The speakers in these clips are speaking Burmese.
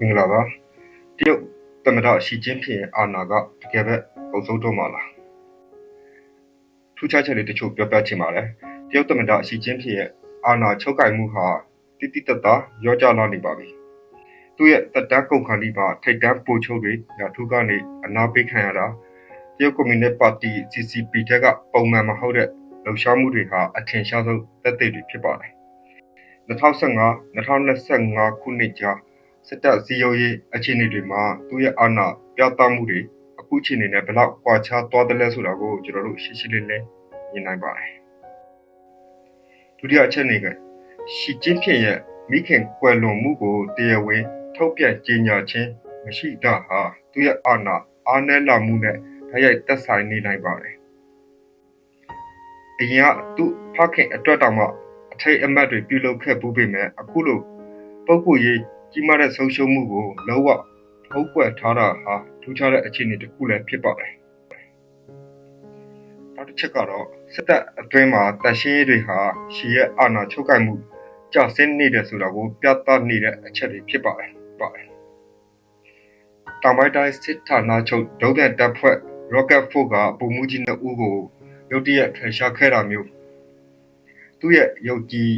မင်္ဂလာပါတရုတ်သမ္မတရှီကျင်းဖျင်ရဲ့အာဏာကတကယ်ပဲကုန်ဆုံးတော့မှာလားထူးခြားချက်လေးတချို့ပြောပြချင်ပါတယ်တရုတ်သမ္မတရှီကျင်းဖျင်ရဲ့အာဏာချုပ်ကိုင်မှုဟာတိတိတတ်တာရောကြလာနေပါပြီသူ့ရဲ့တက်တန်းကုန်ခန်းဒီမှာထိတ်တန်းပိုချုပ်တွေရာထူးကနေအနာပေးခံရတာတရုတ်ကွန်မြူနတီပါတီ CCP တက်ကပုံမှန်မဟုတ်တဲ့လှုပ်ရှားမှုတွေဟာအထင်ရှားဆုံးသက်သေတွေဖြစ်ပါတယ်2015 2025ခုနှစ်ကြား စစ်တပ်စည်းရုံးရေးအခြေအနေတွေမှာသူ့ရဲ့အာဏာပြသမှုတွေအခုအခြေအနေနဲ့ဘယ်လောက်ကွာခြားသွားတယ်လဲဆိုတာကိုကျွန်တော်တို့ရှင်းရှင်းလင်းလင်းမြင်နိုင်ပါတယ်ဒုတိယအချက်အနေကရှီကျင်းဖြစ်ရဲ့မိခင်ကွယ်လွန်မှုကိုတရားဝင်ထုတ်ပြန်ကြေညာခြင်းမရှိတာဟာသူ့ရဲ့အာဏာအားနည်းလာမှုနဲ့တိုက်ရိုက်သက်ဆိုင်နေနိုင်ပါတယ်အရင်ကသူ့ဖခင်အတွက်တောင်မှအထိတ်အမတ်တွေပြုလုပ်ခဲ့ပူးပေမဲ့အခုလိုပုဂ္ဂိုလ်ရေး ကြီးမားတဲ့ဆုံးရှုံးမှုကိုလုံးဝထုတ်ကွက်ထားတာဟာထူးခြားတဲ့အခြေအနေတစ်ခုလည်းဖြစ်ပါတယ်။နောက်တစ်ချက်ကတော့စစ်တပ်အတွင်းမှာတပ်ရှင်းရေးတွေဟာရှီရဲ့အာဏာချုပ်ကိုင်မှုကြာဆင်းနေတယ်ဆိုတာကိုပြသနေတဲ့အချက်တွေဖြစ်ပါတယ်။ပါတယ်။တောင်ပိုင်းတိုင်းစစ်ဌာနချုပ်ဒုံးတဲ့တပ်ဖွဲ့ Rocket Force ကပုံမှုကြီးနှစ်ဦးကိုရုတ်တရက်ထွက်ရှားခဲ့တာမျိုးသူ့ရဲ့ယုတ်ကြည်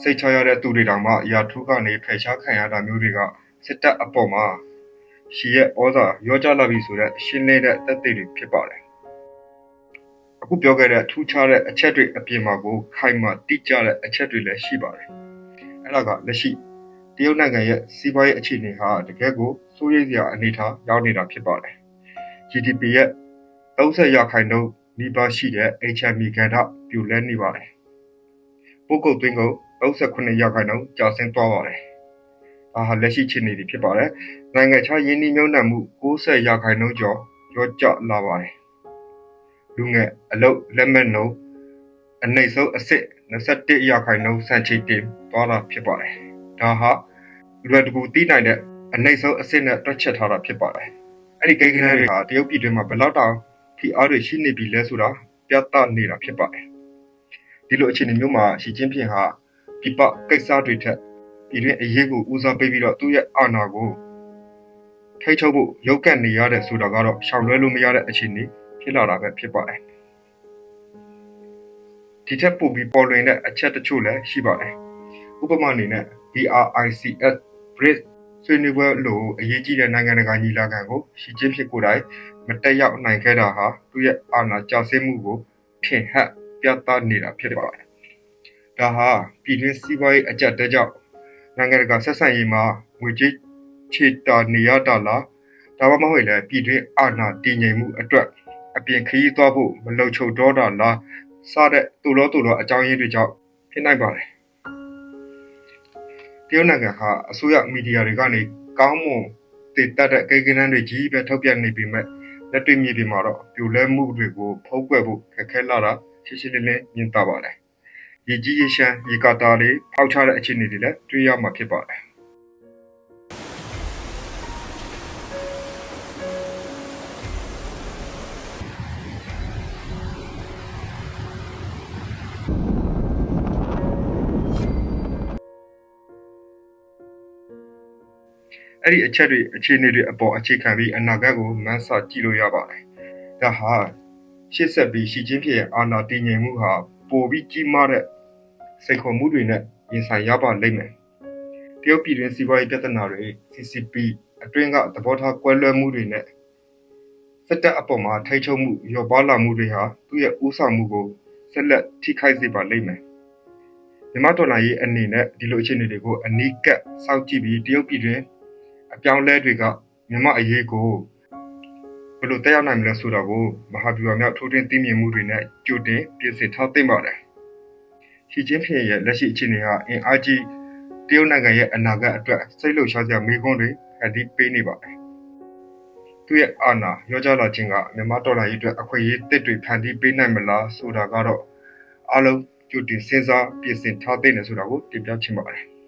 စိတ်ချရတဲ့သူတွေတောင်မှရာထူးကနေဖယ်ရှားခံရတာမျိုးတွေကစစ်တပ်အပေါ်မှာရှီရဲ့ဩဇာရောကြလာပြီဆိုတော့ရှင်းလင်းတဲ့သက်သေတွေဖြစ်ပါတယ်။အခုပြောခဲ့တဲ့ထူးခြားတဲ့အချက်တွေအပြင်မှာကိုခိုင်မာတိကျတဲ့အချက်တွေလည်းရှိပါတယ်။အဲ့ဒါကလက်ရှိတရုတ်နိုင်ငံရဲ့စီးပွားရေးအခြေအနေဟာတကယ်ကိုစိုးရိမ်စရာအနေအထားရောက်နေတာဖြစ်ပါတယ်။ GDP ရဲ့30ရာခိုင်နှုန်းနီးပါးရှိတဲ့ HMB ကဏ္ဍပြိုလဲနေပါတယ်။ပို့ကုန်သွင်းကုန် 38ရာခိုင်နှုန်းကျဆင်းသွားပါတယ်။ဒါဟာလက်ရှိအခြေအနေတွေဖြစ်ပါတယ်။နိုင်ငံခြားယင်းနှိမ့်မြုံနှံမှု60ရာခိုင်နှုန်းကျော်ရော့ကျလာပါတယ်။လူငယ်အလုတ်လက်မဲ့နှုန်းအနှိမ့်ဆုံးအစ်စ်21ရာခိုင်နှုန်းစံချိန်တင်သွားတာဖြစ်ပါတယ်။ဒါဟာလွယ်တကူသိနိုင်တဲ့အနှိမ့်ဆုံးအစ်စ်နဲ့တွက်ချက်ထားတာဖြစ်ပါတယ်။အဲ့ဒီကိန်းဂဏန်းတွေဟာတရုတ်ပြည်တွင်းမှာဘယ်လောက်တောင်ဖိအားတွေရှိနေပြီလဲဆိုတာပြသနေတာဖြစ်ပါတယ်။ဒီလိုအခြေအနေမျိုးမှာရှီကျင်းဖျင်ဟာ ပြပကိစ္စတွေထက်ပြည်တွင်းအရေးကိုဦးစားပေးပြီးတော့သူ့ရဲ့အာဏာကိုထိချုပ်ဖို့ရုပ်ကန့်နေရတဲ့ဆိုတာကတော့ရှောင်လွှဲလို့မရတဲ့အခြေအနေဖြစ်လာတာပဲဖြစ်ပါတယ်ဒီထက်ပိုပြီးပေါ်လွင်တဲ့အချက်တချို့လည်းရှိပါတယ်ဥပမာအနေနဲ့ BRICS BRICS ဆွေးနွေးပွဲလိုအရေးကြီးတဲ့နိုင်ငံတကာညီလာခံကိုရှီကျင်းဖြစ်ကိုယ်တိုင်မတက်ရောက်နိုင်ခဲ့တာဟာသူ့ရဲ့အာဏာကျဆင်းမှုကိုထင်ဟပ်ပြသနေတာဖြစ်ပါတယ် ဒါဟာပြည်တွင်းစီးပွားရေးအကြက်တဲကြောင့်နိုင်ငံတကာဆက်ဆံရေးမှာငွေကြေးချေတာနေရတာလားဒါမှမဟုတ်လည်းပြည်တွင်းအာဏာတည်ငြိမ်မှုအတွက်အပြင်ခရီးသွားဖို့မလုံခြုံတော့တာလားစတဲ့တူလောတူလောအကြောင်းရင်းတွေကြောင့်ဖြစ်နိုင်ပါတယ်တရုတ်နိုင်ငံဟာအစိုးရမီဒီယာတွေကနေကောင်းမွန်တည်တတ်တဲ့ကိန်းဂဏန်းတွေကြီးပဲထုတ်ပြန်နေပေမဲ့လက်တွေ့မြေပြင်မှာတော့ပြိုလဲမှုတွေကိုဖုံးကွယ်ဖို့ခက်ခဲလာတာရှင်းရှင်းလင်းလင်းမြင်သာပါတယ် ရေကြီးရေရှမ်းရေကာတာတွေဖောက်ချတဲ့အခြေအနေတွေလည်းတွေ့ရမှာဖြစ်ပါတယ်အဲ့ဒီအချက်တွေအခြေအနေတွေအပေါ်အခြေခံပြီးအနာဂတ်ကိုမန်းစာကြည့်လို့ရပါတယ်။ဒါဟာရှေ့ဆက်ပြီးရှီကျင်းဖြစ်ရဲ့အာဏာတည်ငြိမ်မှုဟာ ပိုပြီးကြီးမားတဲ့စိတ်ခေါ်မှုတွေနဲ့ရင်ဆိုင်ရပါလိမ့်မယ်။တရုတ်ပြည်တွင်းစီးပွားရေးပြဿနာတွေ CCP အတွင်းကသဘောထားကွဲလွဲမှုတွေနဲ့စစ်တပ်အပေါ်မှာထိချုပ်မှုရောပါလာမှုတွေဟာသူ့ရဲ့ဥဆောင်မှုကိုဆက်လက်ထိခိုက်စေပါလိမ့်မယ်။မြန်မာတော်လှန်ရေးအနေနဲ့ဒီလိုအခြေအနေတွေကိုအနီးကပ်စောင့်ကြည့်ပြီးတရုတ်ပြည်တွင်းအပြောင်းလဲတွေကမြန်မာအရေးကိုဘ ယ်လိုတက်ရောက်နိုင်မလဲဆိုတာကိုမဟာဗျူဟာမြောက်ထိုးထွင်းသိမြင်မှုတွေနဲ့ကြိုတင်ပြင်ဆင်ထားသင့်ပါတယ်။ရှီကျင်းဖျင်ရဲ့လက်ရှိအခြေအနေဟာအင်အားကြီးတရုတ်နိုင်ငံရဲ့အနာဂတ်အတွက်စိတ်လှုပ်ရှားစရာမေးခွန်းတွေအဒီပေးနေပါတယ်။သူ့ရဲ့အာဏာရောကြလာခြင်းကမြန်မာဒေါ်လာရေးအတွက်အခွင့်အရေးတစ်တွေဖန်တီးပေးနိုင်မလားဆိုတာကတော့အလုံးကြိုတင်စဉ်းစားပြင်ဆင်ထားသင့်တယ်ဆိုတာကိုတင်ပြချင်ပါတယ်။